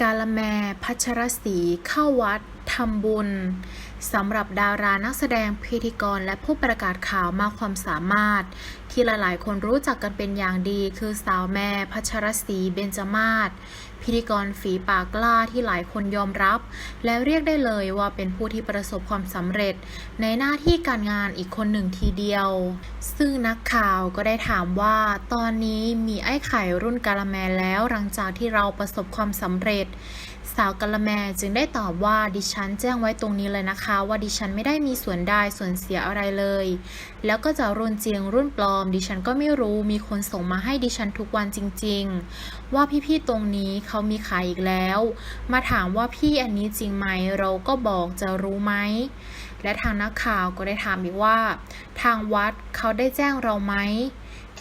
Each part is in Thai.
กาละแมพัชรศรีเข้าวัดทำบุญ สำหรับดารานักแสดงพิธีกรและผู้ประกาศข่าวมากความสามารถ ที่หลายๆ คนรู้จักกันเป็นอย่างดี คือสาวแม่พัชรศรีเบญจมาศพิธีกรฝีปากกล้าที่หลายคนยอมรับ และเรียกได้เลยว่าเป็นผู้ที่ประสบความสำเร็จ ในหน้าที่การงานอีกคนหนึ่งทีเดียว ซึ่งนักข่าวก็ได้ถามว่า ตอนนี้มีไอ้ไข่รุ่นกาละแมแล้วหลังจากที่เราประสบความสำเร็จ สาวกะละแมจึงได้ตอบว่าดิฉันแจ้งไว้ตรงนี้เลยนะคะว่าดิฉันไม่ได้มีส่วนได้ส่วนเสียอะไรเลย แล้วก็จะรุ่นจริงรุ่นปลอม ดิฉันก็ไม่รู้มีคนส่งมาให้ดิฉันทุกวันจริง ๆ ว่าพี่ๆตรงนี้เขามีขายอีกแล้ว มาถามว่าพี่อันนี้จริงไหมเราก็บอกจะรู้ไหมและทางนักข่าวก็ได้ถามอีกว่า ทางวัดเขาได้แจ้งเราไหม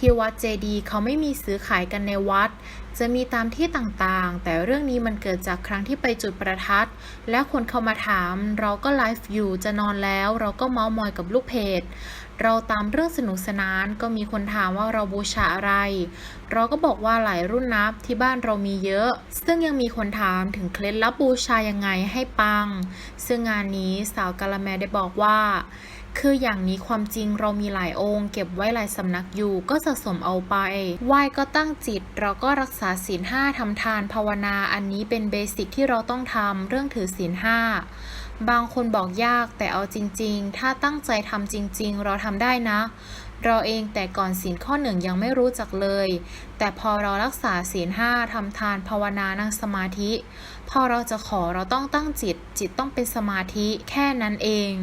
ที่วัดเจดีเขาไม่มีซื้อขายกันในวัด จะมีตามที่ต่างๆ แต่เรื่องนี้มันเกิดจากครั้งที่ไปจุดประทัด และคนเข้ามาถาม เราก็ไลฟ์อยู่จะนอนแล้ว เราก็เมาส์มอยกับลูกเพจ เราตามเรื่องสนุกสนานก็มีคนถามว่าเราบูชาอะไร เราก็บอกว่าหลายรุ่นนับที่บ้านเรามีเยอะ ซึ่งยังมีคนถามถึงเคล็ดลับบูชายังไงให้ปัง ซึ่งงานนี้สาวกาละแมได้บอกว่า คืออย่างนี้ความจริงเรามีหลายองค์ เก็บไว้หลายสำนักอยู่ ก็สะสมเอาไปไหว้ก็ตั้งจิต เราก็รักษาศีลห้าทำทานภาวนาอันนี้เป็นเบสิกที่เราต้องทำเรื่องถือศีลห้าบางคนบอกยากแต่เอาจริง ๆ ถ้าตั้งใจทำจริง ๆ เราทำได้นะ เราเองแต่ก่อนศีลข้อหนึ่งยังไม่รู้จักเลย แต่พอเรารักษาศีลห้าทำทานภาวนานั่งสมาธิ พอเราจะขอเราต้องตั้งจิต จิตต้องเป็นสมาธิแค่นั้นเอง